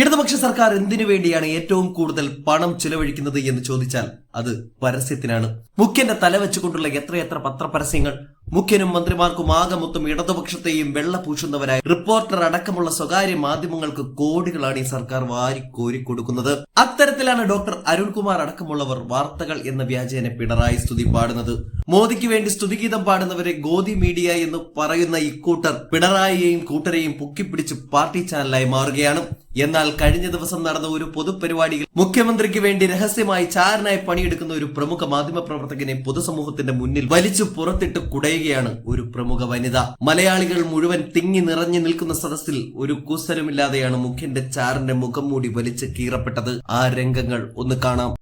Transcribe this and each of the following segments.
ഇടതുപക്ഷ സർക്കാർ എന്തിനു വേണ്ടിയാണ് ഏറ്റവും കൂടുതൽ പണം ചിലവഴിക്കുന്നത് എന്ന് ചോദിച്ചാൽ അത് പരസ്യത്തിനാണ്. മുഖ്യന്റെ തല വെച്ചുകൊണ്ടുള്ള എത്രയെത്ര പത്രപരസ്യങ്ങൾ മുഖ്യനും മന്ത്രിമാർക്കും ആകെ മൊത്തം ഇടതുപക്ഷത്തെയും വെള്ള പൂശുന്നവരായി റിപ്പോർട്ടർ അടക്കമുള്ള സ്വകാര്യ മാധ്യമങ്ങൾക്ക് കോടികളാണ് ഈ സർക്കാർ വാരി കോരിക്കൊടുക്കുന്നത് അത്തരത്തിലാണ് ഡോക്ടർ അരുൺകുമാർ അടക്കമുള്ളവർ വാർത്തകൾ എന്ന വ്യാജേന പിണറായി സ്തുതി പാടുന്നത്. മോദിക്ക് വേണ്ടി സ്തുതിഗീതം പാടുന്നവരെ ഗോദി മീഡിയ എന്ന് പറയുന്ന ഇക്കൂട്ടർ പിണറായിയെയും കൂട്ടരെയും പൊക്കിപ്പിടിച്ച് പാർട്ടി ചാനലായി മാറുകയാണ്. എന്നാൽ കഴിഞ്ഞ ദിവസം നടന്ന ഒരു പൊതുപരിപാടിയിൽ മുഖ്യമന്ത്രിക്ക് വേണ്ടി രഹസ്യമായി ചാരനായി പണിയെടുക്കുന്ന ഒരു പ്രമുഖ മാധ്യമ പ്രവർത്തകനെ പൊതുസമൂഹത്തിന്റെ മുന്നിൽ വലിച്ചു പുറത്തിട്ട് കുടയുകയാണ് ഒരു പ്രമുഖ വനിത. മലയാളികൾ മുഴുവൻ തിങ്ങി നിറഞ്ഞു നിൽക്കുന്ന സദസ്സിൽ ഒരു കുസലുമില്ലാതെയാണ് മുഖ്യന്റെ ചാരന്റെ മുഖം മൂടി വലിച്ച് കീറപ്പെട്ടത്. ആ രംഗങ്ങൾ ഒന്ന് കാണാം.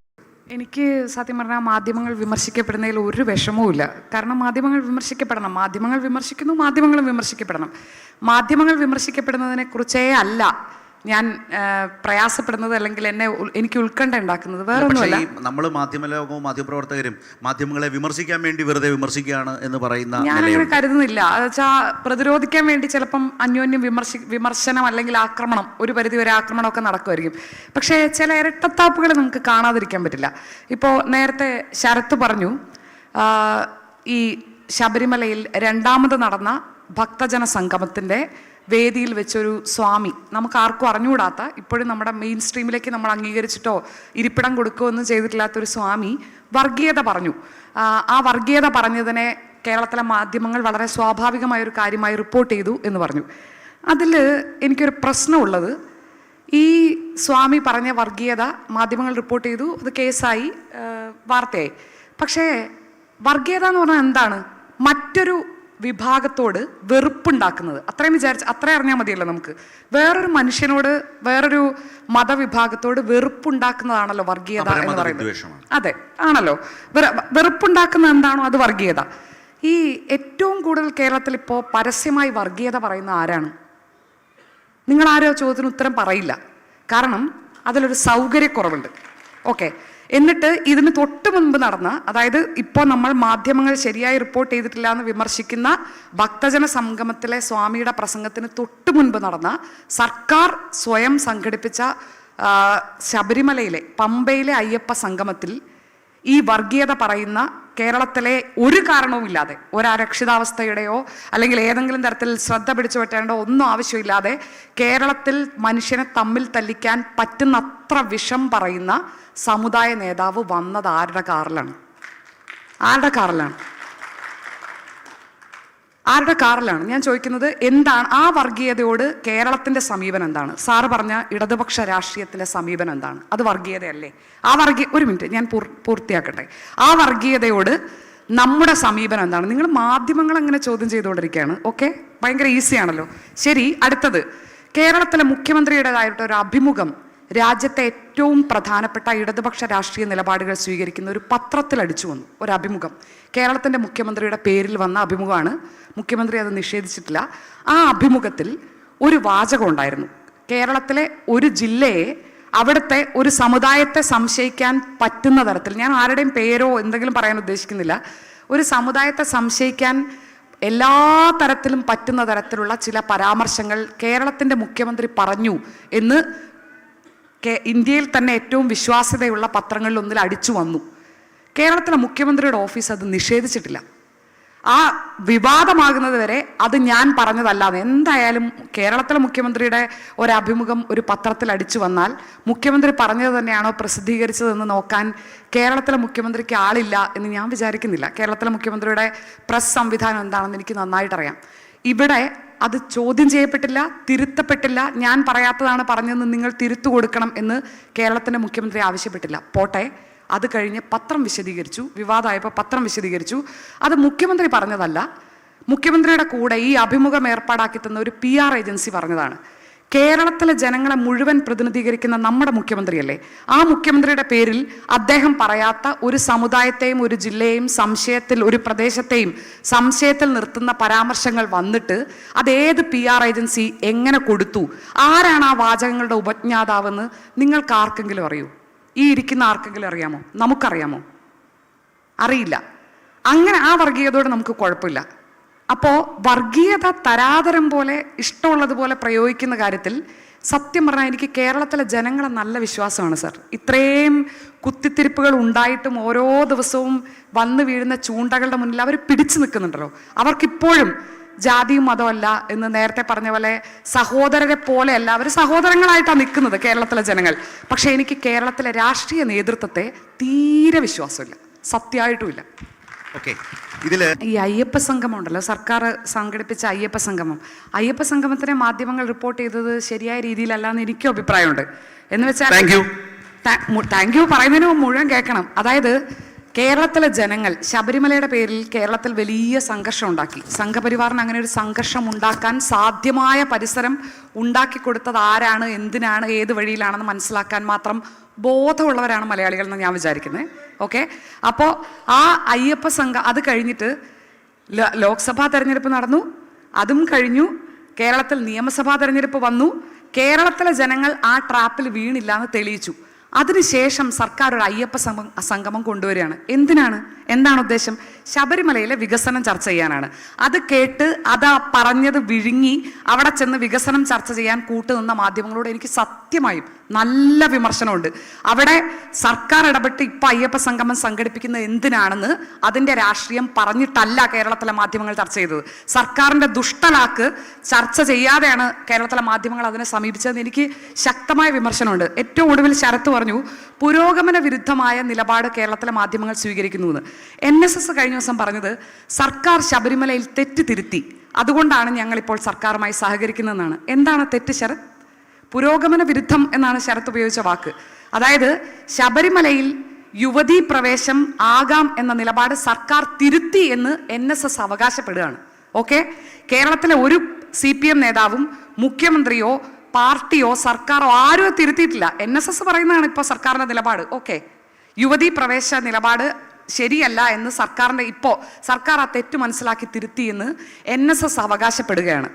എനിക്ക് സത്യം പറഞ്ഞാൽ മാധ്യമങ്ങൾ വിമർശിക്കപ്പെടുന്നതിൽ ഒരു വിഷമവും ഇല്ല കാരണം മാധ്യമങ്ങൾ വിമർശിക്കപ്പെടണം. മാധ്യമങ്ങൾ വിമർശിക്കുന്നു മാധ്യമങ്ങളും വിമർശിക്കപ്പെടണം. മാധ്യമങ്ങൾ വിമർശിക്കപ്പെടുന്നതിനെ കുറിച്ചേ അല്ല. ഞാൻ പ്രയാസപ്പെടുന്നത് അല്ലെങ്കിൽ എന്നെ എനിക്ക് ഉത്കണ്ഠ ഉണ്ടാക്കുന്നത് വേറെ പക്ഷേ മാധ്യമ നമ്മൾ മാധ്യമലോകവും മാധ്യമപ്രവർത്തകരും മാധ്യമങ്ങളെ വിമർശിക്കാൻ വേണ്ടി വെറുതെ വിമർശിക്കുകയാണ് എന്ന് പറയുന്ന ഞാൻ അങ്ങനെ കരുതുന്നില്ല. വെച്ചാൽ പ്രതിരോധിക്കാൻ വേണ്ടി ചിലപ്പം അന്യോന്യം വിമർശി വിമർശനം അല്ലെങ്കിൽ ആക്രമണം ഒരു പരിധി വരെ ആക്രമണമൊക്കെ നടക്കുമായിരിക്കും. പക്ഷേ ചില ഇരട്ടത്താപ്പുകൾ നമുക്ക് കാണാതിരിക്കാൻ പറ്റില്ല. ഇപ്പോൾ നേരത്തെ ശരത്ത് പറഞ്ഞു ഈ ശബരിമലയിൽ രണ്ടാമത് നടന്ന ഭക്തജന സംഗമത്തിന്റെ വേദിയിൽ വെച്ചൊരു സ്വാമി. നമുക്ക് ആർക്കും അറിഞ്ഞുകൂടാത്ത ഇപ്പോഴും നമ്മുടെ മെയിൻ സ്ട്രീമിലേക്ക് നമ്മൾ അംഗീകരിച്ചിട്ടോ ഇരിപ്പിടം കൊടുക്കുകയൊന്നും ചെയ്തിട്ടില്ലാത്തൊരു സ്വാമി വർഗീയത പറഞ്ഞു. ആ, വർഗീയത പറഞ്ഞതിനെ കേരളത്തിലെ മാധ്യമങ്ങൾ വളരെ സ്വാഭാവികമായ ഒരു കാര്യമായി റിപ്പോർട്ട് ചെയ്തു എന്ന് പറഞ്ഞു. അതിൽ എനിക്കൊരു പ്രശ്നമുള്ളത് ഈ സ്വാമി പറഞ്ഞ വർഗീയത മാധ്യമങ്ങൾ റിപ്പോർട്ട് ചെയ്തു അത് കേസായി വാർത്തയായി. പക്ഷേ വർഗീയത എന്ന് പറഞ്ഞാൽ എന്താണ്? മറ്റൊരു വിഭാഗത്തോട് വെറുപ്പുണ്ടാക്കുന്നത്. അത്രയും വിചാരിച്ച് അത്രയും അറിഞ്ഞാൽ മതിയല്ലോ നമുക്ക്. വേറൊരു മനുഷ്യനോട് വേറൊരു മതവിഭാഗത്തോട് വെറുപ്പുണ്ടാക്കുന്നതാണല്ലോ വർഗീയത എന്ന് പറയുന്നത്. അതെ ആണല്ലോ. വെറ- വെറുപ്പുണ്ടാക്കുന്ന എന്താണോ അത് വർഗീയത ഈ ഏറ്റവും കൂടുതൽ കേരളത്തിൽ ഇപ്പോൾ പരസ്യമായി വർഗീയത പറയുന്ന ആരാണ്? നിങ്ങൾ ആരോ ചോദ്യത്തിന് ഉത്തരം പറയില്ല. കാരണം അതിലൊരു സൗകര്യക്കുറവുണ്ട്. ഓക്കെ. എന്നിട്ട് ഇതിന് തൊട്ട് മുൻപ് നടന്ന അതായത് ഇപ്പോൾ നമ്മൾ മാധ്യമങ്ങൾ ശരിയായി റിപ്പോർട്ട് ചെയ്തിട്ടില്ല എന്ന് വിമർശിക്കുന്ന ഭക്തജന സംഗമത്തിലെ സ്വാമിയുടെ പ്രസംഗത്തിന് തൊട്ട് മുൻപ് നടന്ന സർക്കാർ സ്വയം സംഘടിപ്പിച്ച ശബരിമലയിലെ പമ്പയിലെ അയ്യപ്പ സംഗമത്തിൽ ഈ വർഗീയത പറയുന്ന കേരളത്തിലെ ഒരു കാരണവുമില്ലാതെ ഒരു അരക്ഷിതാവസ്ഥയുടെയോ അല്ലെങ്കിൽ ഏതെങ്കിലും തരത്തിൽ ശ്രദ്ധ പിടിച്ചു പറ്റേണ്ടോ ഒന്നും ആവശ്യമില്ലാതെ കേരളത്തിൽ മനുഷ്യനെ തമ്മിൽ തല്ലിക്കാൻ പറ്റുന്നത്ര വിഷം പറയുന്ന സമുദായ നേതാവ് വന്നത് ആരുടെ കാറിലാണ്? ആരുടെ കാറിലാണ്? ആരുടെ കാറിലാണ്? ഞാൻ ചോദിക്കുന്നത് എന്താണ് ആ വർഗീയതയോട് കേരളത്തിന്റെ സമീപനം എന്താണ്? സാറ് പറഞ്ഞ ഇടതുപക്ഷ രാഷ്ട്രീയത്തിലെ സമീപനം എന്താണ്? അത് വർഗീയതയല്ലേ? ആ വർഗീയ ഒരു മിനിറ്റ് ഞാൻ പൂർത്തിയാക്കട്ടെ. ആ വർഗീയതയോട് നമ്മുടെ സമീപനം എന്താണ്? നിങ്ങൾ മാധ്യമങ്ങൾ അങ്ങനെ ചോദ്യം ചെയ്തുകൊണ്ടിരിക്കുകയാണ് ഓക്കെ? ഭയങ്കര ഈസിയാണല്ലോ. ശരി അടുത്തത്. കേരളത്തിലെ മുഖ്യമന്ത്രിയുടേതായിട്ട് ഒരു അഭിമുഖം രാജ്യത്തെ ഏറ്റവും പ്രധാനപ്പെട്ട ഇടതുപക്ഷ രാഷ്ട്രീയ നിലപാടുകൾ സ്വീകരിക്കുന്ന ഒരു പത്രത്തിൽ അടിച്ചു വന്നു ഒരു അഭിമുഖം. കേരളത്തിന്റെ മുഖ്യമന്ത്രിയുടെ പേരിൽ വന്ന അഭിമുഖമാണ്. മുഖ്യമന്ത്രി അത് നിഷേധിച്ചിട്ടില്ല. ആ അഭിമുഖത്തിൽ ഒരു വാചകം ഉണ്ടായിരുന്നു. കേരളത്തിലെ ഒരു ജില്ലയെ അവിടുത്തെ ഒരു സമുദായത്തെ സംശയിക്കാൻ പറ്റുന്ന തരത്തിൽ ഞാൻ ആരുടെയും പേരോ എന്തെങ്കിലും പറയാൻ ഉദ്ദേശിക്കുന്നില്ല ഒരു സമുദായത്തെ സംശയിക്കാൻ എല്ലാ തരത്തിലും പറ്റുന്ന തരത്തിലുള്ള ചില പരാമർശങ്ങൾ കേരളത്തിന്റെ മുഖ്യമന്ത്രി പറഞ്ഞു എന്ന് ഇന്ത്യയിൽ തന്നെ ഏറ്റവും വിശ്വാസ്യതയുള്ള പത്രങ്ങളിലൊന്നിൽ അടിച്ചു വന്നു. കേരളത്തിലെ മുഖ്യമന്ത്രിയുടെ ഓഫീസ് അത് നിഷേധിച്ചിട്ടില്ല. ആ വിവാദമാകുന്നത് വരെ അത് ഞാൻ പറഞ്ഞതല്ലാതെ എന്തായാലും കേരളത്തിലെ മുഖ്യമന്ത്രിയുടെ ഒരഭിമുഖം ഒരു പത്രത്തിൽ അടിച്ചു വന്നാൽ മുഖ്യമന്ത്രി പറഞ്ഞത് തന്നെയാണോ പ്രസിദ്ധീകരിച്ചതെന്ന് നോക്കാൻ കേരളത്തിലെ മുഖ്യമന്ത്രിക്ക് ആളില്ല എന്ന് ഞാൻ വിചാരിക്കുന്നില്ല. കേരളത്തിലെ മുഖ്യമന്ത്രിയുടെ പ്രസ് സംവിധാനം എന്താണെന്ന് എനിക്ക് നന്നായിട്ടറിയാം. ഇവിടെ അത് ചോദ്യം ചെയ്യപ്പെട്ടില്ല തിരുത്തപ്പെട്ടില്ല. ഞാൻ പറയാത്തതാണ് പറഞ്ഞതെന്ന് നിങ്ങൾ തിരുത്തു കൊടുക്കണം എന്ന് കേരളത്തിന്റെ മുഖ്യമന്ത്രി ആവശ്യപ്പെട്ടില്ല. പോട്ടെ. അത് കഴിഞ്ഞ് പത്രം വിശദീകരിച്ചു. വിവാദമായപ്പോൾ പത്രം വിശദീകരിച്ചു. അത് മുഖ്യമന്ത്രി പറഞ്ഞതല്ല. മുഖ്യമന്ത്രിയുടെ കൂടെ ഈ അഭിമുഖം ഏർപ്പാടാക്കി തന്ന ഒരു പി ആർ ഏജൻസി പറഞ്ഞതാണ്. കേരളത്തിലെ ജനങ്ങളെ മുഴുവൻ പ്രതിനിധീകരിക്കുന്ന നമ്മുടെ മുഖ്യമന്ത്രിയല്ലേ? ആ മുഖ്യമന്ത്രിയുടെ പേരിൽ അദ്ദേഹം പറയാത്ത ഒരു സമുദായത്തെയും ഒരു ജില്ലയെയും സംശയത്തിൽ ഒരു പ്രദേശത്തെയും സംശയത്തിൽ നിർത്തുന്ന പരാമർശങ്ങൾ വന്നിട്ട് അതേത് പി ആർ ഏജൻസി എങ്ങനെ കൊടുത്തു? ആരാണ് ആ വാചകങ്ങളുടെ ഉപജ്ഞാതാവെന്ന് നിങ്ങൾക്ക് ആർക്കെങ്കിലും അറിയൂ? ഈ ഇരിക്കുന്ന ആർക്കെങ്കിലും അറിയാമോ? നമുക്കറിയാമോ? അറിയില്ല. അങ്ങനെ ആ വർഗീയതയോട് നമുക്ക് കുഴപ്പമില്ല. അപ്പോൾ വർഗീയത തരാതരം പോലെ ഇഷ്ടമുള്ളതുപോലെ പ്രയോഗിക്കുന്ന കാര്യത്തിൽ സത്യം പറഞ്ഞാൽ എനിക്ക് കേരളത്തിലെ ജനങ്ങളെ നല്ല വിശ്വാസമാണ് സർ. ഇത്രയും കുത്തിത്തിരിപ്പുകൾ ഉണ്ടായിട്ടും ഓരോ ദിവസവും വന്നു വീഴുന്ന ചൂണ്ടകളുടെ മുന്നിൽ അവർ പിടിച്ചു നിൽക്കുന്നുണ്ടല്ലോ. അവർക്കിപ്പോഴും ജാതിയും മതമല്ല എന്ന് നേരത്തെ പറഞ്ഞ പോലെ സഹോദരരെ പോലെയല്ല അവർ സഹോദരങ്ങളായിട്ടാണ് നിൽക്കുന്നത് കേരളത്തിലെ ജനങ്ങൾ. പക്ഷേ എനിക്ക് കേരളത്തിലെ രാഷ്ട്രീയ നേതൃത്വത്തെ തീരെ വിശ്വാസമില്ല. സത്യമായിട്ടുമില്ല ഓക്കെ ഇതിൽ ഈ അയ്യപ്പ സംഗമം ഉണ്ടല്ലോ സർക്കാർ സംഘടിപ്പിച്ച അയ്യപ്പ സംഗമം. അയ്യപ്പ സംഗമത്തിനെ മാധ്യമങ്ങൾ റിപ്പോർട്ട് ചെയ്തത് ശരിയായ രീതിയിലല്ല എന്ന് എനിക്കും അഭിപ്രായമുണ്ട്. എന്ന് വെച്ചാൽ താങ്ക് യു താങ്ക് യു പറയുന്നതിന് മുഴുവൻ കേൾക്കണം. അതായത് കേരളത്തിലെ ജനങ്ങൾ ശബരിമലയുടെ പേരിൽ കേരളത്തിൽ വലിയ സംഘർഷം ഉണ്ടാക്കി. സംഘപരിവാറിന് അങ്ങനെ ഒരു സംഘർഷം ഉണ്ടാക്കാൻ സാധ്യമായ പരിസരം ഉണ്ടാക്കി കൊടുത്തത് ആരാണ് എന്തിനാണ് ഏത് വഴിയിലാണെന്ന് മനസ്സിലാക്കാൻ മാത്രം ബോധമുള്ളവരാണ് മലയാളികൾ എന്ന് ഞാൻ വിചാരിക്കുന്നത്. ഓക്കെ? അപ്പോൾ ആ അയ്യപ്പ സംഘം അത് കഴിഞ്ഞിട്ട് ലോക്സഭാ തെരഞ്ഞെടുപ്പ് നടന്നു. അതും കഴിഞ്ഞു. കേരളത്തിൽ നിയമസഭാ തെരഞ്ഞെടുപ്പ് വന്നു. കേരളത്തിലെ ജനങ്ങൾ ആ ട്രാപ്പിൽ വീണില്ല എന്ന് തെളിയിച്ചു. അതിനുശേഷം സർക്കാർ ഒരു അയ്യപ്പ സംഗമം കൊണ്ടുവരികയാണ്. എന്തിനാണ്? എന്താണ് ഉദ്ദേശം? ശബരിമലയിലെ വികസനം ചർച്ച ചെയ്യാനാണ്. അത് കേട്ട് അത് പറഞ്ഞത് വിഴുങ്ങി അവിടെ ചെന്ന് വികസനം ചർച്ച ചെയ്യാൻ കൂട്ടുനിന്ന മാധ്യമങ്ങളോട് എനിക്ക് സത്യമായും നല്ല വിമർശനമുണ്ട്. അവിടെ സർക്കാർ ഇടപെട്ട് ഇപ്പൊ അയ്യപ്പ സംഗമം സംഘടിപ്പിക്കുന്നത് എന്തിനാണെന്ന് അതിന്റെ രാഷ്ട്രീയം പറഞ്ഞിട്ടല്ല കേരളത്തിലെ മാധ്യമങ്ങൾ ചർച്ച ചെയ്തത്. സർക്കാരിന്റെ ദുഷ്ടലാക്ക് ചർച്ച ചെയ്യാതെയാണ് കേരളത്തിലെ മാധ്യമങ്ങൾ അതിനെ സമീപിച്ചതെന്ന് എനിക്ക് ശക്തമായ വിമർശനമുണ്ട്. ഏറ്റവും ഒടുവിൽ ശരത്ത് പറഞ്ഞു പുരോഗമന വിരുദ്ധമായ നിലപാട് കേരളത്തിലെ മാധ്യമങ്ങൾ സ്വീകരിക്കുന്നു എന്ന് എൻ എസ് എസ് കഴിഞ്ഞ ദിവസം പറഞ്ഞത് സർക്കാർ ശബരിമലയിൽ തെറ്റ് തിരുത്തി. അതുകൊണ്ടാണ് ഞങ്ങളിപ്പോൾ സർക്കാരുമായി സഹകരിക്കുന്നതെന്നാണ്. എന്താണ് തെറ്റ് ശരത്? പുരോഗമന വിരുദ്ധം എന്നാണ് ശരത് ഉപയോഗിച്ച വാക്ക്. അതായത് ശബരിമലയിൽ യുവതീ പ്രവേശം ആകാം എന്ന നിലപാട് സർക്കാർ തിരുത്തി എന്ന് എൻ എസ് എസ് അവകാശപ്പെടുകയാണ്. ഓക്കെ? കേരളത്തിലെ ഒരു സി പി എം നേതാവും മുഖ്യമന്ത്രിയോ പാർട്ടിയോ സർക്കാരോ ആരും തിരുത്തിയിട്ടില്ല. എൻ എസ് എസ് പറയുന്നതാണ് ഇപ്പോൾ സർക്കാരിന്റെ നിലപാട്. ഓക്കെ? യുവതീ പ്രവേശ നിലപാട് ശരിയല്ല എന്ന് സർക്കാരിന്റെ ഇപ്പോൾ സർക്കാർ ആ തെറ്റ് മനസ്സിലാക്കി തിരുത്തി എന്ന് എൻ എസ് എസ് അവകാശപ്പെടുകയാണ്.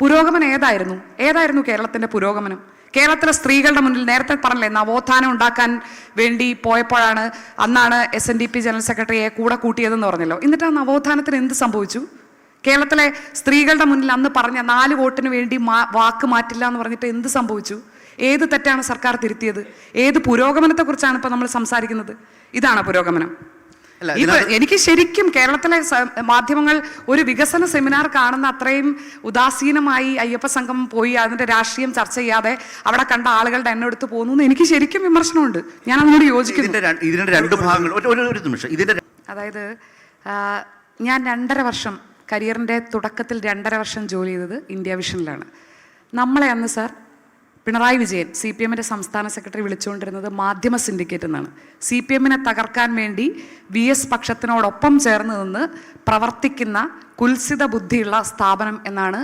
പുരോഗമനം ഏതായിരുന്നു? ഏതായിരുന്നു കേരളത്തിന്റെ പുരോഗമനം? കേരളത്തിലെ സ്ത്രീകളുടെ മുന്നിൽ നേരത്തെ പറഞ്ഞില്ലേ നവോത്ഥാനം ഉണ്ടാക്കാൻ വേണ്ടി പോയപ്പോഴാണ് അന്നാണ് S N D P general സെക്രട്ടറിയെ കൂടെ കൂട്ടിയതെന്ന് പറഞ്ഞല്ലോ. എന്നിട്ട് ആ നവോത്ഥാനത്തിന് എന്ത് സംഭവിച്ചു? കേരളത്തിലെ സ്ത്രീകളുടെ മുന്നിൽ അന്ന് പറഞ്ഞ നാല് വോട്ടിന് വേണ്ടി വാക്ക് മാറ്റില്ല എന്ന് പറഞ്ഞിട്ട് എന്ത് സംഭവിച്ചു? ഏത് തെറ്റാണ് സർക്കാർ തിരുത്തിയത്? ഏത് പുരോഗമനത്തെക്കുറിച്ചാണ് ഇപ്പോൾ നമ്മൾ സംസാരിക്കുന്നത്? ഇതാണ് പുരോഗമനം. എനിക്ക് ശരിക്കും കേരളത്തിലെ മാധ്യമങ്ങൾ ഒരു വികസന സെമിനാർ കാണുന്ന അത്രയും ഉദാസീനമായി അയ്യപ്പ സംഘം പോയി അതിന്റെ രാഷ്ട്രീയം ചർച്ച ചെയ്യാതെ അവിടെ കണ്ട ആളുകളുടെ എന്നെ എടുത്ത് പോകുന്നു എനിക്ക് ശരിക്കും വിമർശനമുണ്ട്. ഞാൻ അതിനോട് യോജിക്കുന്നു. ഇതിന്റെ രണ്ട് ഭാഗങ്ങൾ ഒരു- നിമിഷം. ഇതിന്റെ അതായത് ഞാൻ രണ്ടര വർഷം കരിയറിന്റെ തുടക്കത്തിൽ രണ്ടര വർഷം ജോലി ചെയ്തത് ഇന്ത്യ വിഷനിലാണ്. നമ്മളെ അന്ന് sir Pinarayi Vijayan C P എമ്മിന്റെ സംസ്ഥാന സെക്രട്ടറി വിളിച്ചുകൊണ്ടിരുന്നത് മാധ്യമ സിൻഡിക്കേറ്റ് എന്നാണ്. സി പി എമ്മിനെ തകർക്കാൻ വേണ്ടി വി എസ് പക്ഷത്തിനോടൊപ്പം ചേർന്ന് നിന്ന് പ്രവർത്തിക്കുന്ന കുൽസിത ബുദ്ധിയുള്ള സ്ഥാപനം എന്നാണ്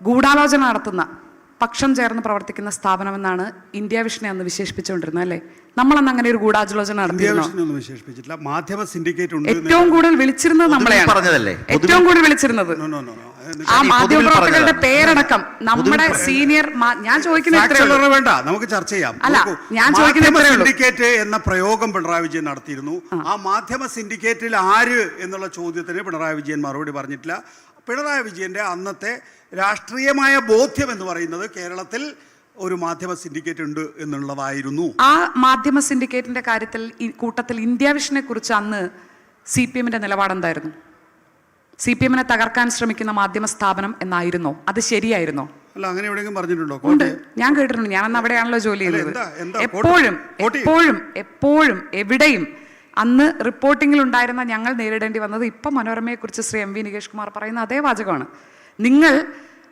ഗൂഢാലോചന നടത്തുന്ന പക്ഷം ചേർന്ന് പ്രവർത്തിക്കുന്ന സ്ഥാപനമെന്നാണ് ഇന്ത്യ വിഷനെ അന്ന് വിശേഷിപ്പിച്ചുകൊണ്ടിരുന്നത് അല്ലേ? നമ്മളന്ന് അങ്ങനെ ഒരു ഗൂഢാലോചന നടത്തിയിരുന്നോ? വിശേഷിപ്പിച്ചിട്ടില്ല. മാധ്യമ സിൻഡിക്കേറ്റ് ഉണ്ട് ഏറ്റവും കൂടുതൽ വിളിച്ചിരുന്നത് നമ്മളെയാണ്. പറഞ്ഞതല്ലേ? ഏറ്റവും കൂടുതൽ വിളിച്ചിരുന്നത്. No, no, no, no. ആ മാധ്യമപ്രവർത്തകരുടെ പേരടക്കം. നമ്മുടെ സീനിയർ ഞാൻ ചോദിക്കുന്നത് വേണ്ട. നമുക്ക് ചർച്ച ചെയ്യാം. അല്ല, ഞാൻ ചോദിക്കുന്നത്. സിൻഡിക്കേറ്റ് എന്ന പ്രയോഗം പിണറായി വിജയൻ നടത്തിയിരുന്നു. ആ. മാധ്യമ സിൻഡിക്കേറ്റിൽ ആര് എന്നുള്ള ചോദ്യത്തിന് പിണറായി വിജയൻ മറുപടി പറഞ്ഞിട്ടില്ല. പിണറായി വിജയന്റെ അന്നത്തെ രാഷ്ട്രീയമായ ബോധ്യം എന്ന് പറയുന്നത് കേരളത്തിൽ ഒരു മാധ്യമ സിൻഡിക്കേറ്റ് ഉണ്ട് എന്നുള്ളതായിരുന്നു. ആ മാധ്യമ സിൻഡിക്കേറ്റിന്റെ കാര്യത്തിൽ കൂട്ടത്തിൽ ഇന്ത്യ വിഷനെ കുറിച്ച് അന്ന് സി പി എമ്മിന്റെ നിലപാടെന്തായിരുന്നു സി പി എമ്മിനെ തകർക്കാൻ ശ്രമിക്കുന്ന മാധ്യമ സ്ഥാപനം എന്നായിരുന്നോ? അത് ശരിയായിരുന്നോ? അല്ല അങ്ങനെ എവിടെയെങ്കിലും പറഞ്ഞിട്ടുണ്ടോ? ഉണ്ട്. ഞാൻ കേട്ടിട്ടുണ്ട്. ഞാൻ അന്ന് അവിടെയാണല്ലോ ജോലി ചെയ്തത്? എപ്പോഴും എപ്പോഴും എപ്പോഴും എവിടെയും അന്ന് റിപ്പോർട്ടിങ്ങിൽ ഉണ്ടായിരുന്ന ഞങ്ങൾ നേരിടേണ്ടി വന്നത് ഇപ്പം മനോരമയെക്കുറിച്ച് ശ്രീ എം വി നികേഷ് കുമാർ പറയുന്ന അതേ വാചകമാണ്. നിങ്ങൾ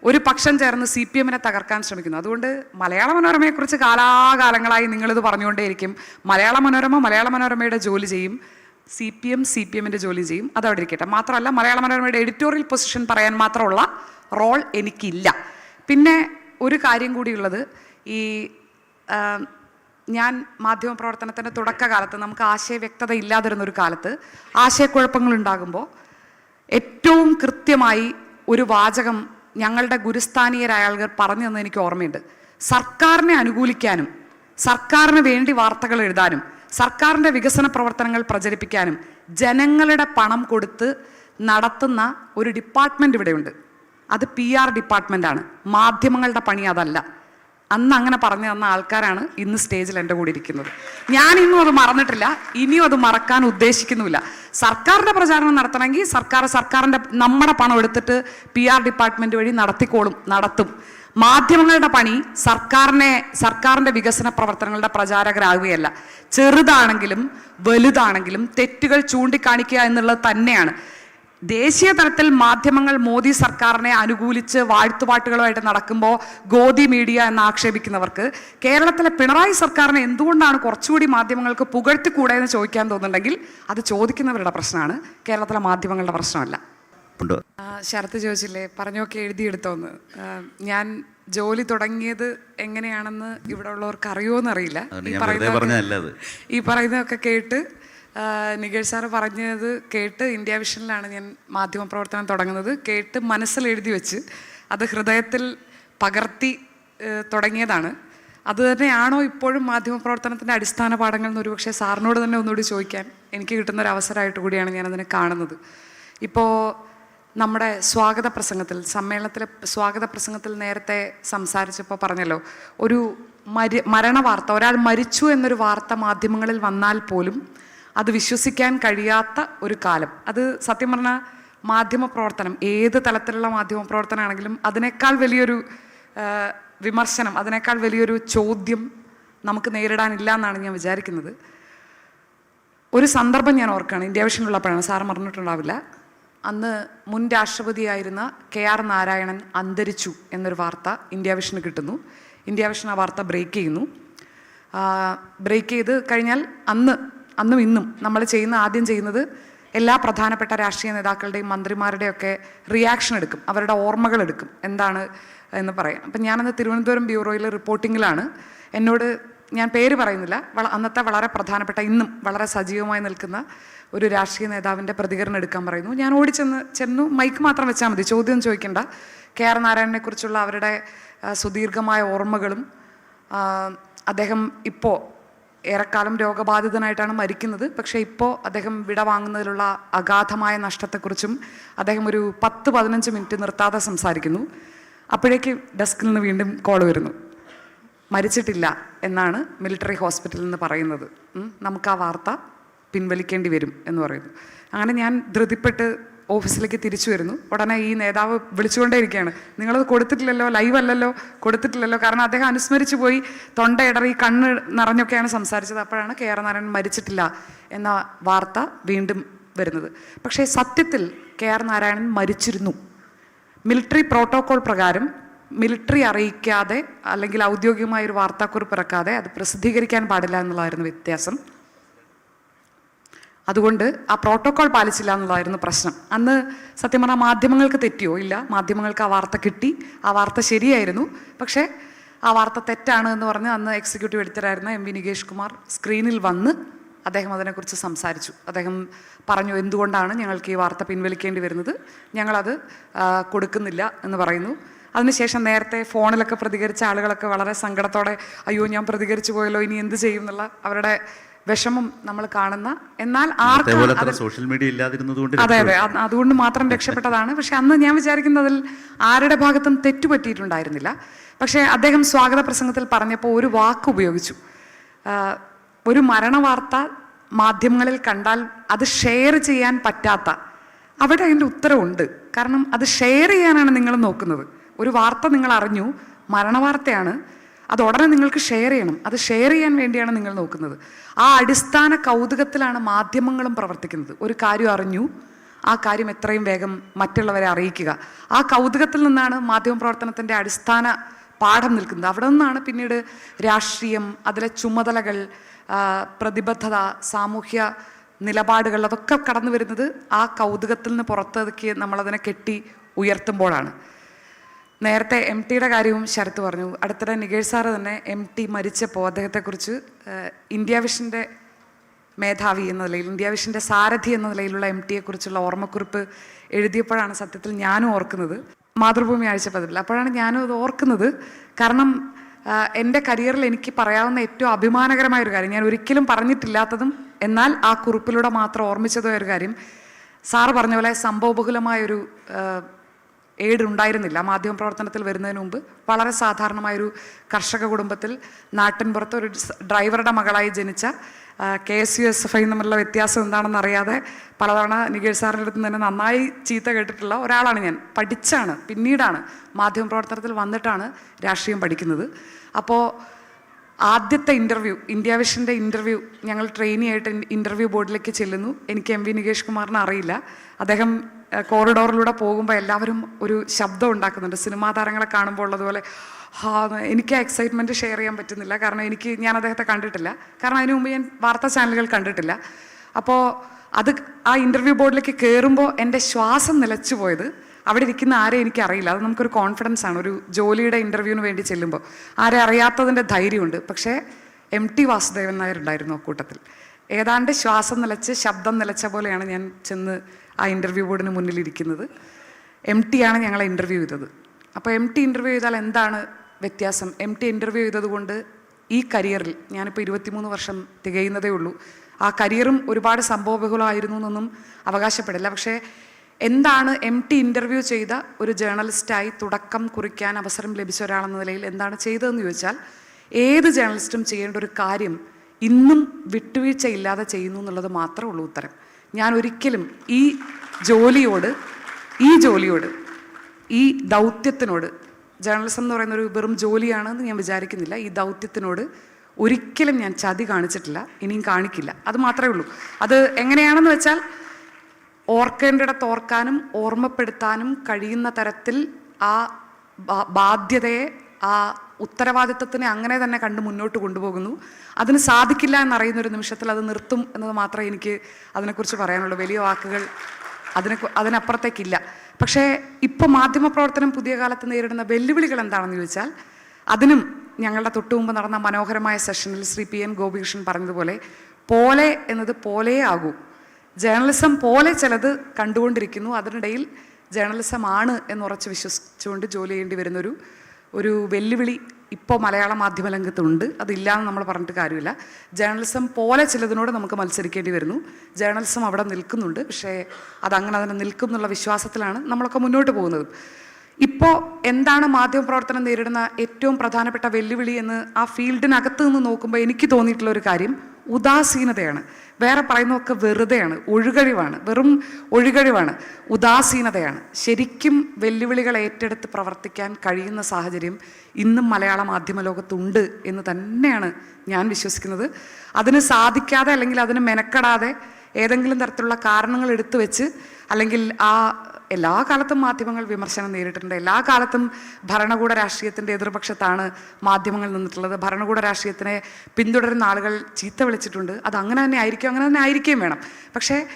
ഒരു പക്ഷം ചേർന്ന് സി പി എമ്മിനെ തകർക്കാൻ ശ്രമിക്കുന്നു. അതുകൊണ്ട് മലയാള മനോരമയെക്കുറിച്ച് കാലാകാലങ്ങളായി നിങ്ങളിത് പറഞ്ഞുകൊണ്ടേയിരിക്കും. മലയാള മനോരമ മലയാള മനോരമയുടെ ജോലി ചെയ്യും. C P M C P എമ്മിന്റെ ജോലി ചെയ്യും. അതവിടെ ഇരിക്കട്ടെ മാത്രമല്ല മലയാള മനോരമയുടെ എഡിറ്റോറിയൽ പൊസിഷൻ പറയാൻ മാത്രമുള്ള റോൾ എനിക്കില്ല. പിന്നെ ഒരു കാര്യം കൂടിയുള്ളത് ഈ ഞാൻ മാധ്യമപ്രവർത്തനത്തിന്റെ തുടക്കകാലത്ത് നമുക്ക് ആശയവ്യക്തത ഇല്ലാതിരുന്ന ഒരു കാലത്ത് ആശയക്കുഴപ്പങ്ങൾ ഉണ്ടാകുമ്പോൾ ഏറ്റവും കൃത്യമായി ഒരു വാചകം ഞങ്ങളുടെ ഗുരുസ്ഥാനീയരായ ആളുകൾ പറഞ്ഞു തന്നെ എനിക്ക് ഓർമ്മയുണ്ട്. സർക്കാരിനെ അനുകൂലിക്കാനും സർക്കാരിന് വേണ്ടി വാർത്തകൾ എഴുതാനും സർക്കാരിന്റെ വികസന പ്രവർത്തനങ്ങൾ പ്രചരിപ്പിക്കാനും ജനങ്ങളുടെ പണം കൊടുത്ത് നടത്തുന്ന ഒരു ഡിപ്പാർട്ട്മെന്റ് ഇവിടെയുണ്ട്. അത് പി ആർ ഡിപ്പാർട്ട്മെന്റാണ് മാധ്യമങ്ങളുടെ പണി അതല്ല. അന്ന് അങ്ങനെ പറഞ്ഞു തന്ന ആൾക്കാരാണ് ഇന്ന് സ്റ്റേജിൽ എന്റെ കൂടെ ഇരിക്കുന്നത്. ഞാൻ ഇന്നും അത് മറന്നിട്ടില്ല ഇനിയും അത് മറക്കാൻ ഉദ്ദേശിക്കുന്നുമില്ല. സർക്കാരിന്റെ പ്രചാരണം നടത്തണമെങ്കിൽ സർക്കാർ സർക്കാരിന്റെ നമ്മുടെ പണം എടുത്തിട്ട് പി ആർ ഡിപ്പാർട്ട്മെന്റ് വഴി നടത്തിക്കോളും നടത്തും. മാധ്യമങ്ങളുടെ പണി സർക്കാരിനെ സർക്കാരിന്റെ വികസന പ്രവർത്തനങ്ങളുടെ പ്രചാരകരാകുകയല്ല. ചെറുതാണെങ്കിലും വലുതാണെങ്കിലും തെറ്റുകൾ ചൂണ്ടിക്കാണിക്കുക എന്നുള്ളത് തന്നെയാണ്. ദേശീയ തലത്തിൽ മാധ്യമങ്ങൾ മോദി സർക്കാരിനെ അനുകൂലിച്ച് വാഴ്ത്തുപാട്ടുകളുമായിട്ട് നടക്കുമ്പോൾ ഗോദി മീഡിയ എന്ന് ആക്ഷേപിക്കുന്നവർക്ക് കേരളത്തിലെ പിണറായി സർക്കാരിനെ എന്തുകൊണ്ടാണ് കുറച്ചുകൂടി മാധ്യമങ്ങൾക്ക് പുകഴ്ത്തിക്കൂടെ എന്ന് ചോദിക്കാൻ തോന്നുന്നുണ്ടെങ്കിൽ അത് ചോദിക്കുന്നവരുടെ പ്രശ്നമാണ് കേരളത്തിലെ മാധ്യമങ്ങളുടെ പ്രശ്നമല്ല. ശരത് ശരത്ത് ചോദിച്ചില്ലേ പറഞ്ഞൊക്കെ എഴുതിയെടുത്തോന്ന്. ഞാൻ ജോലി തുടങ്ങിയത് എങ്ങനെയാണെന്ന് ഇവിടെ ഉള്ളവർക്ക് അറിയുമോ അത്. ഈ പറയുന്നതൊക്കെ കേട്ട് നികേഷ് സാറ് പറഞ്ഞത് കേട്ട് ഇന്ത്യ വിഷനിലാണ് ഞാൻ മാധ്യമപ്രവർത്തനം തുടങ്ങുന്നത്. കേട്ട് മനസ്സിൽ എഴുതി വെച്ച് അത് ഹൃദയത്തിൽ പകർത്തി തുടങ്ങിയതാണ്. അത് തന്നെയാണോ ഇപ്പോഴും മാധ്യമപ്രവർത്തനത്തിന്റെ അടിസ്ഥാന പാഠങ്ങൾ എന്ന് ഒരുപക്ഷെ സാറിനോട് തന്നെ ഒന്നുകൂടി ചോദിക്കാൻ എനിക്ക് കിട്ടുന്ന ഒരു അവസരമായിട്ട് കൂടിയാണ് ഞാനതിനെ കാണുന്നത്. ഇപ്പോൾ നമ്മുടെ സ്വാഗത പ്രസംഗത്തിൽ സമ്മേളനത്തിലെ സ്വാഗത പ്രസംഗത്തിൽ നേരത്തെ സംസാരിച്ചപ്പോൾ പറഞ്ഞല്ലോ ഒരു മരി മരണ വാർത്ത ഒരാൾ മരിച്ചു എന്നൊരു വാർത്ത മാധ്യമങ്ങളിൽ വന്നാൽ പോലും അത് വിശ്വസിക്കാൻ കഴിയാത്ത ഒരു കാലം. അത് സത്യം പറഞ്ഞാൽ മാധ്യമ പ്രവർത്തനം ഏത് തലത്തിലുള്ള മാധ്യമ പ്രവർത്തനമാണെങ്കിലും അതിനേക്കാൾ വലിയൊരു വിമർശനം അതിനേക്കാൾ വലിയൊരു ചോദ്യം നമുക്ക് നേരിടാനില്ല എന്നാണ് ഞാൻ വിചാരിക്കുന്നത്. ഒരു സന്ദർഭം ഞാൻ ഓർക്കുകയാണ് ഇന്ത്യ വിഷയമുള്ളപ്പോഴാണ് സാറ് മറന്നിട്ടുണ്ടാവില്ല. അന്ന് മുൻ രാഷ്ട്രപതിയായിരുന്ന കെ ആർ നാരായണൻ അന്തരിച്ചു എന്നൊരു വാർത്ത ഇന്ത്യ വിഷന് കിട്ടുന്നു. ഇന്ത്യ വിഷൻ ആ വാർത്ത ബ്രേക്ക് ചെയ്യുന്നു. ബ്രേക്ക് ചെയ്ത് കഴിഞ്ഞാൽ അന്ന് അന്നും ഇന്നും നമ്മൾ ചെയ്യുന്ന ആദ്യം ചെയ്യുന്നത് എല്ലാ പ്രധാനപ്പെട്ട രാഷ്ട്രീയ നേതാക്കളുടെയും മന്ത്രിമാരുടെയൊക്കെ റിയാക്ഷൻ എടുക്കും. അവരുടെ ഓർമ്മകൾ എടുക്കും. എന്താണ് എന്ന് പറയാം അപ്പം ഞാനന്ന് തിരുവനന്തപുരം ബ്യൂറോയിൽ റിപ്പോർട്ടിങ്ങിലാണ് എന്നോട് ഞാൻ പേര് പറയുന്നില്ല. അന്നത്തെ വളരെ പ്രധാനപ്പെട്ട ഇന്നും വളരെ സജീവമായി നിൽക്കുന്ന ഒരു രാഷ്ട്രീയ നേതാവിന്റെ പ്രതികരണം എടുക്കാൻ പറയുന്നു. ഞാൻ ഓടിച്ചെന്ന് ചെന്നു. മൈക്ക് മാത്രം വെച്ചാൽ മതി. ചോദ്യം ചോദിക്കേണ്ട. കെ ആർ നാരായണനെക്കുറിച്ചുള്ള അവരുടെ സുദീർഘമായ ഓർമ്മകളും അദ്ദേഹം ഇപ്പോൾ ഏറെക്കാലം രോഗബാധിതനായിട്ടാണ് മരിക്കുന്നത്. പക്ഷേ ഇപ്പോൾ അദ്ദേഹം വിട വാങ്ങുന്നതിലുള്ള അഗാധമായ നഷ്ടത്തെക്കുറിച്ചും അദ്ദേഹം ഒരു പത്ത് പതിനഞ്ച് മിനിറ്റ് നിർത്താതെ സംസാരിക്കുന്നു. അപ്പോഴേക്ക് ഡെസ്കിൽ നിന്ന് വീണ്ടും കോൾ വരുന്നു. മരിച്ചിട്ടില്ല എന്നാണ് മിലിറ്ററി ഹോസ്പിറ്റലിൽ നിന്ന് പറയുന്നത്. നമുക്ക് ആ വാർത്ത പിൻവലിക്കേണ്ടി വരും എന്ന് പറയുന്നു. അങ്ങനെ ഞാൻ ധൃതിപ്പെട്ട് ഓഫീസിലേക്ക് തിരിച്ചു വരുന്നു. ഉടനെ ഈ നേതാവ് വിളിച്ചുകൊണ്ടേയിരിക്കുകയാണ്. നിങ്ങളത് കൊടുത്തിട്ടില്ലല്ലോ ലൈവ് അല്ലല്ലോ കൊടുത്തിട്ടില്ലല്ലോ. കാരണം അദ്ദേഹം അനുസ്മരിച്ചു പോയി തൊണ്ടയിടറി കണ്ണ് നിറഞ്ഞൊക്കെയാണ് സംസാരിച്ചത്. അപ്പോഴാണ് കെ ആർ നാരായണൻ മരിച്ചിട്ടില്ല എന്ന വാർത്ത വീണ്ടും വരുന്നത്. പക്ഷേ സത്യത്തിൽ കെ ആർ നാരായണൻ മരിച്ചിരുന്നു. മിലിറ്ററി പ്രോട്ടോകോൾ പ്രകാരം മിലിറ്ററി അറിയിക്കാതെ അല്ലെങ്കിൽ ഔദ്യോഗികമായ ഒരു വാർത്താക്കുറിപ്പ് ഇറക്കാതെ അത് പ്രസിദ്ധീകരിക്കാൻ പാടില്ല എന്നുള്ളതായിരുന്നു വ്യത്യാസം. അതുകൊണ്ട് ആ പ്രോട്ടോകോൾ പാലിച്ചില്ല എന്നുള്ളതായിരുന്നു പ്രശ്നം. അന്ന് സത്യം പറഞ്ഞാൽ മാധ്യമങ്ങൾക്ക് തെറ്റിയോ? ഇല്ല. മാധ്യമങ്ങൾക്ക് ആ വാർത്ത കിട്ടി. ആ വാർത്ത ശരിയായിരുന്നു. പക്ഷേ ആ വാർത്ത തെറ്റാണ് എന്ന് പറഞ്ഞ് അന്ന് എക്സിക്യൂട്ടീവ് എഡിറ്ററായിരുന്ന എം വി നികേഷ് കുമാർ സ്ക്രീനിൽ വന്ന് അദ്ദേഹം അതിനെക്കുറിച്ച് സംസാരിച്ചു. അദ്ദേഹം പറഞ്ഞു എന്തുകൊണ്ടാണ് ഞങ്ങൾക്ക് ഈ വാർത്ത പിൻവലിക്കേണ്ടി വരുന്നത്? ഞങ്ങളത് കൊടുക്കുന്നില്ല എന്ന് പറയുന്നു. അതിനുശേഷം നേരത്തെ ഫോണിലൊക്കെ പ്രതികരിച്ച ആളുകളൊക്കെ വളരെ സങ്കടത്തോടെ അയ്യോ ഞാൻ പ്രതികരിച്ചു പോയല്ലോ ഇനി എന്ത് ചെയ്യും? എന്നുള്ള അവരുടെ വിഷമം നമ്മൾ കാണുന്ന. എന്നാൽ ആർക്കും സോഷ്യൽ മീഡിയ ഇല്ലാതിരുന്നത് കൊണ്ട് അതെ അതെ. അതുകൊണ്ട് മാത്രം രക്ഷപ്പെട്ടതാണ്. പക്ഷെ അന്ന് ഞാൻ വിചാരിക്കുന്നതിൽ ആരുടെ ഭാഗത്തും തെറ്റുപറ്റിയിട്ടുണ്ടായിരുന്നില്ല. പക്ഷേ അദ്ദേഹം സ്വാഗത പ്രസംഗത്തിൽ പറഞ്ഞപ്പോൾ ഒരു വാക്ക് ഉപയോഗിച്ചു. ഒരു ഒരു മരണവാർത്ത മാധ്യമങ്ങളിൽ കണ്ടാൽ അത് ഷെയർ ചെയ്യാൻ പറ്റാത്ത. അവിടെ അതിന്റെ ഉത്തരവുണ്ട്. കാരണം അത് ഷെയർ ചെയ്യാനാണ് നിങ്ങൾ നോക്കുന്നത്. ഒരു വാർത്ത നിങ്ങൾ അറിഞ്ഞു. മരണവാർത്തയാണ്. അത് ഉടനെ നിങ്ങൾക്ക് ഷെയർ ചെയ്യണം. അത് ഷെയർ ചെയ്യാൻ വേണ്ടിയാണ് നിങ്ങൾ നോക്കുന്നത്. ആ അടിസ്ഥാന കൗതുകത്തിലാണ് മാധ്യമങ്ങളും പ്രവർത്തിക്കുന്നത്. ഒരു കാര്യം അറിഞ്ഞു. ആ കാര്യം എത്രയും വേഗം മറ്റുള്ളവരെ അറിയിക്കുക. ആ കൗതുകത്തിൽ നിന്നാണ് മാധ്യമപ്രവർത്തനത്തിന്റെ അടിസ്ഥാന പാഠം നിൽക്കുന്നത്. അവിടെ നിന്നാണ് പിന്നീട് രാഷ്ട്രീയം അതിലെ ചുമതലകൾ പ്രതിബദ്ധത സാമൂഹ്യ നിലപാടുകൾ അതൊക്കെ കടന്നു വരുന്നത് ആ കൗതുകത്തിൽ നിന്ന് പുറത്തേക്ക് നമ്മളതിനെ കെട്ടി ഉയർത്തുമ്പോഴാണ്. നേരത്തെ എം ടിയുടെ കാര്യവും ശരത്ത് പറഞ്ഞു. അടുത്തിടെ നികേഷ് സാറ് തന്നെ എം ടി മരിച്ചപ്പോൾ അദ്ദേഹത്തെക്കുറിച്ച് ഇന്ത്യ വിഷന്റെ മേധാവി എന്ന നിലയിൽ ഇന്ത്യ വിഷന്റെ സാരഥി എന്ന നിലയിലുള്ള എം ടിയെക്കുറിച്ചുള്ള ഓർമ്മക്കുറിപ്പ് എഴുതിയപ്പോഴാണ് സത്യത്തിൽ ഞാനും ഓർക്കുന്നത്. മാതൃഭൂമി ആഴ്ച പതിവിൽ. അപ്പോഴാണ് ഞാനും അത് ഓർക്കുന്നത്. കാരണം എന്റെ കരിയറിൽ എനിക്ക് പറയാവുന്ന ഏറ്റവും അഭിമാനകരമായ ഒരു കാര്യം ഞാൻ ഒരിക്കലും പറഞ്ഞിട്ടില്ലാത്തതും എന്നാൽ ആ കുറിപ്പിലൂടെ മാത്രം ഓർമ്മിച്ചതോ ഒരു കാര്യം. സാറ് പറഞ്ഞ പോലെ സംഭവബഹുലമായൊരു ഏഡ് ഉണ്ടായിരുന്നില്ല മാധ്യമ പ്രവർത്തനത്തിൽ വരുന്നതിന് മുമ്പ് വളരെ സാധാരണമായൊരു കർഷക കുടുംബത്തിൽ നാട്ടിൻപുറത്ത് ഒരു ഡ്രൈവറുടെ മകളായി ജനിച്ച K S U S F I തമ്മിലുള്ള വ്യത്യാസം എന്താണെന്ന് അറിയാതെ പലതവണ നികേഷ് സാറിന്റെ അടുത്ത് തന്നെ നന്നായി ചീത്ത കേട്ടിട്ടുള്ള ഒരാളാണ് ഞാൻ. പഠിച്ചാണ് പിന്നീടാണ് മാധ്യമ പ്രവർത്തനത്തിൽ വന്നിട്ടാണ് രാഷ്ട്രീയം പഠിക്കുന്നത്. അപ്പോൾ ആദ്യത്തെ ഇന്റർവ്യൂ ഇന്ത്യ വിഷന്റെ ഇന്റർവ്യൂ ഞങ്ങൾ ട്രെയിനി ആയിട്ട് ഇന്റർവ്യൂ ബോർഡിലേക്ക് ചെല്ലുന്നു. എനിക്ക് എം വി നികേഷ് കുമാറിനെ അറിയില്ല. അദ്ദേഹം കോറിഡോറിലൂടെ പോകുമ്പോൾ എല്ലാവരും ഒരു ശബ്ദം ഉണ്ടാക്കുന്നുണ്ട്. സിനിമാ താരങ്ങളെ കാണുമ്പോൾ ഉള്ളതുപോലെ ഹാ എനിക്ക് എനിക്ക് എക്സൈറ്റ്മെന്റ് ഷെയർ ചെയ്യാൻ പറ്റുന്നില്ല. കാരണം എനിക്ക് ഞാൻ അദ്ദേഹത്തെ കണ്ടിട്ടില്ല. കാരണം അതിനു മുമ്പ് ഞാൻ വാർത്താ ചാനലുകൾ കണ്ടിട്ടില്ല. അപ്പോൾ അത് ആ ഇന്റർവ്യൂ ബോർഡിലേക്ക് കയറുമ്പോൾ എന്റെ ശ്വാസം നിലച്ചു പോയത് അവിടെ ഇരിക്കുന്ന ആരെ എനിക്കറിയില്ല. അത് നമുക്കൊരു കോൺഫിഡൻസ് ആണ്. ഒരു ജോലിയുടെ ഇന്റർവ്യൂവിന് വേണ്ടി ചെല്ലുമ്പോൾ ആരെ അറിയാത്തതിന്റെ ധൈര്യമുണ്ട്. പക്ഷേ എം ടി വാസുദേവൻ നായർ ഉണ്ടായിരുന്നു കൂട്ടത്തിൽ. ഏതാണ്ട് ശ്വാസം നിലച്ച് ശബ്ദം നിലച്ച പോലെയാണ് ഞാൻ ചെന്ന് ആ ഇന്റർവ്യൂ ബോർഡിന് മുന്നിലിരിക്കുന്നത് എം ടി ആണ് ഞങ്ങളെ ഇന്റർവ്യൂ ചെയ്തത്. അപ്പോൾ എം ടി ഇന്റർവ്യൂ ചെയ്താൽ എന്താണ് വ്യത്യാസം? എം ടി ഇന്റർവ്യൂ ചെയ്തത് കൊണ്ട് ഈ കരിയറിൽ ഞാനിപ്പോൾ ഇരുപത്തിമൂന്ന് വർഷം തികയുന്നതേ ഉള്ളൂ. ആ കരിയറും ഒരുപാട് സംഭവബഹുലമായിരുന്നു എന്നൊന്നും അവകാശപ്പെടില്ല. പക്ഷേ എന്താണ് എം ടി ഇന്റർവ്യൂ ചെയ്ത ഒരു ജേർണലിസ്റ്റായി തുടക്കം കുറിക്കാൻ അവസരം ലഭിച്ച ഒരാളെന്ന നിലയിൽ എന്താണ് ചെയ്തതെന്ന് ചോദിച്ചാൽ ഏത് ജേർണലിസ്റ്റും ചെയ്യേണ്ട ഒരു കാര്യം ഇന്നും വിട്ടുവീഴ്ചയില്ലാതെ ചെയ്യുന്നു എന്നുള്ളത് മാത്രമേ ഉള്ളൂ ഉത്തരം. ഞാൻ ഒരിക്കലും ഈ ജോലിയോട് ഈ ജോലിയോട് ഈ ദൗത്യത്തിനോട് ജേർണലിസം എന്ന് പറയുന്ന ഒരു വെറും ജോലിയാണെന്ന് ഞാൻ വിചാരിക്കുന്നില്ല. ഈ ദൗത്യത്തിനോട് ഒരിക്കലും ഞാൻ ചതി കാണിച്ചിട്ടില്ല ഇനിയും കാണിക്കില്ല. അത് മാത്രമേ ഉള്ളൂ. അത് എങ്ങനെയാണെന്ന് വെച്ചാൽ ഓർക്കേണ്ടിടത്ത് ഓർക്കാനും ഓർമ്മപ്പെടുത്താനും കഴിയുന്ന തരത്തിൽ ആ ബാധ്യതയെ ആ ഉത്തരവാദിത്വത്തിനെ അങ്ങനെ തന്നെ കണ്ട് മുന്നോട്ട് കൊണ്ടുപോകുന്നു. അതിന് സാധിക്കില്ല എന്നറിയുന്ന ഒരു നിമിഷത്തിൽ അത് നിർത്തും എന്നത് മാത്രമേ എനിക്ക് അതിനെക്കുറിച്ച് പറയാനുള്ളൂ. വലിയ വാക്കുകൾ അതിനെ അതിനപ്പുറത്തേക്കില്ല. പക്ഷേ ഇപ്പോൾ മാധ്യമപ്രവർത്തനം പുതിയ കാലത്ത് നേരിടുന്ന വെല്ലുവിളികൾ എന്താണെന്ന് ചോദിച്ചാൽ അതിനും ഞങ്ങളുടെ തൊട്ടു മുമ്പ് നടന്ന മനോഹരമായ സെഷനിൽ ശ്രീ പി എൻ ഗോപികൃഷ്ണൻ പറഞ്ഞതുപോലെ പോലെ എന്നത് പോലെ ആകൂ. ജേർണലിസം പോലെ ചിലത് കണ്ടുകൊണ്ടിരിക്കുന്നു. അതിനിടയിൽ ജേർണലിസം ആണ് എന്നുറച്ച് വിശ്വസിച്ചുകൊണ്ട് ജോലി ചെയ്യേണ്ടി വരുന്നൊരു ഒരു വെല്ലുവിളി ഇപ്പോൾ മലയാള മാധ്യമ രംഗത്തുണ്ട്. അതില്ലാന്ന് നമ്മൾ പറഞ്ഞിട്ട് കാര്യമില്ല. ജേർണലിസം പോലെ ചിലതിനോട് നമുക്ക് മത്സരിക്കേണ്ടി വരുന്നു. ജേർണലിസം അവിടെ നിൽക്കുന്നുണ്ട്. പക്ഷേ അതങ്ങനെ അതിനെ നിൽക്കും എന്നുള്ള വിശ്വാസത്തിലാണ് നമ്മളൊക്കെ മുന്നോട്ട് പോകുന്നത്. ഇപ്പോൾ എന്താണ് മാധ്യമപ്രവർത്തനം നേരിടുന്ന ഏറ്റവും പ്രധാനപ്പെട്ട വെല്ലുവിളി എന്ന് ആ ഫീൽഡിനകത്ത് നിന്ന് നോക്കുമ്പോൾ എനിക്ക് തോന്നിയിട്ടുള്ള ഒരു കാര്യം ഉദാസീനതയാണ്. വേറെ പറയുന്നതൊക്കെ വെറുതെയാണ് ഒഴുകഴിവാണ് വെറും ഒഴുകഴിവാണ്. ഉദാസീനതയാണ്. ശരിക്കും വെല്ലുവിളികൾ ഏറ്റെടുത്ത് പ്രവർത്തിക്കാൻ കഴിയുന്ന സാഹചര്യം ഇന്നും മലയാള മാധ്യമ ലോകത്തുണ്ട് എന്ന് തന്നെയാണ് ഞാൻ വിശ്വസിക്കുന്നത്. അതിന് സാധിക്കാതെ അല്ലെങ്കിൽ അതിന് മെനക്കെടാതെ ഏതെങ്കിലും തരത്തിലുള്ള കാരണങ്ങൾ എടുത്തു വെച്ച് അല്ലെങ്കിൽ ആ എല്ലാ കാലത്തും മാധ്യമങ്ങൾ വിമർശനം നേരിട്ടിട്ടുണ്ട്. എല്ലാ കാലത്തും ഭരണകൂട രാഷ്ട്രീയത്തിന്റെ എതിർപക്ഷത്താണ് മാധ്യമങ്ങൾ നിന്നിട്ടുള്ളത്. ഭരണകൂട രാഷ്ട്രീയത്തിനെ പിന്തുടരുന്ന ആളുകൾ ചീത്ത വിളിച്ചിട്ടുണ്ട്. അത് അങ്ങനെ തന്നെ ആയിരിക്കും അങ്ങനെ തന്നെ ആയിരിക്കുകയും വേണം. പക്ഷേ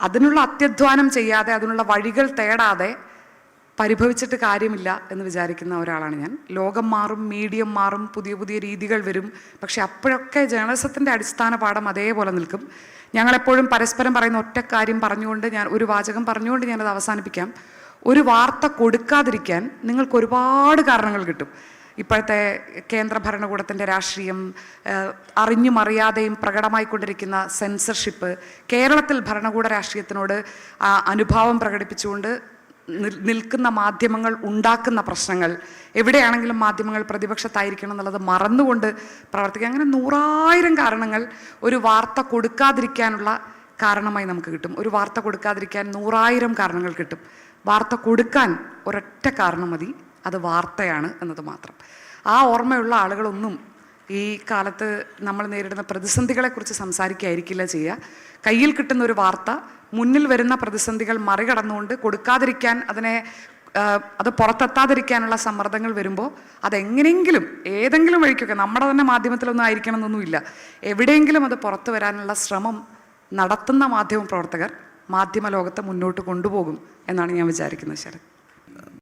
അതിനുള്ള അത്യധ്വാനം ചെയ്യാതെ അതിനുള്ള വഴികൾ തേടാതെ പരിഭവിച്ചിട്ട് കാര്യമില്ല എന്ന് വിചാരിക്കുന്ന ഒരാളാണ് ഞാൻ. ലോകം മാറും മീഡിയം മാറും പുതിയ പുതിയ രീതികൾ വരും. പക്ഷെ അപ്പോഴൊക്കെ ജേർണലിസത്തിന്റെ അടിസ്ഥാന പാഠം അതേപോലെ നിൽക്കും. ഞങ്ങളെപ്പോഴും പരസ്പരം പറയുന്ന ഒറ്റ കാര്യം പറഞ്ഞുകൊണ്ട് ഞാൻ ഒരു വാചകം പറഞ്ഞുകൊണ്ട് ഞാനത് അവസാനിപ്പിക്കാം. ഒരു വാർത്ത കൊടുക്കാതിരിക്കാൻ നിങ്ങൾക്ക് ഒരുപാട് കാരണങ്ങൾ കിട്ടും. ഇപ്പോഴത്തെ കേന്ദ്ര ഭരണകൂടത്തിന്റെ രാഷ്ട്രീയം അറിഞ്ഞും അറിയാതെയും പ്രകടമായിക്കൊണ്ടിരിക്കുന്ന സെൻസർഷിപ്പ് കേരളത്തിൽ ഭരണകൂട രാഷ്ട്രീയത്തിനോട് അനുഭാവം പ്രകടിപ്പിച്ചുകൊണ്ട് നിൽക്കുന്ന മാധ്യമങ്ങൾ ഉണ്ടാക്കുന്ന പ്രശ്നങ്ങൾ എവിടെയാണെങ്കിലും മാധ്യമങ്ങൾ പ്രതിപക്ഷത്തായിരിക്കണം എന്നുള്ളത് മറന്നുകൊണ്ട് പ്രവർത്തിക്കുക. അങ്ങനെ നൂറായിരം കാരണങ്ങൾ ഒരു വാർത്ത കൊടുക്കാതിരിക്കാനുള്ള കാരണമായി നമുക്ക് കിട്ടും. ഒരു വാർത്ത കൊടുക്കാതിരിക്കാൻ നൂറായിരം കാരണങ്ങൾ കിട്ടും. വാർത്ത കൊടുക്കാൻ ഒരൊറ്റ കാരണം മതി. അത് വാർത്തയാണ് എന്നത് മാത്രം. ആ ഓർമ്മയുള്ള ആളുകളൊന്നും ഈ കാലത്ത് നമ്മൾ നേരിടുന്ന പ്രതിസന്ധികളെക്കുറിച്ച് സംസാരിക്കുകയായിരിക്കില്ല ചെയ്യുക. കയ്യിൽ കിട്ടുന്ന ഒരു വാർത്ത മുന്നിൽ വരുന്ന പ്രതിസന്ധികൾ മറികടന്നുകൊണ്ട് കൊടുക്കാതിരിക്കാൻ അതിനെ അത് പുറത്തെത്താതിരിക്കാനുള്ള സമ്മർദ്ദങ്ങൾ വരുമ്പോൾ അതെങ്ങനെയെങ്കിലും ഏതെങ്കിലും വഴിക്കൊക്കെ നമ്മുടെ തന്നെ മാധ്യമത്തിലൊന്നും ആയിരിക്കണം എന്നൊന്നുമില്ല എവിടെയെങ്കിലും അത് പുറത്തു വരാനുള്ള ശ്രമം നടത്തുന്ന മാധ്യമ പ്രവർത്തകർ മാധ്യമ ലോകത്തെ മുന്നോട്ട് കൊണ്ടുപോകും എന്നാണ് ഞാൻ വിചാരിക്കുന്നത് ശരത്.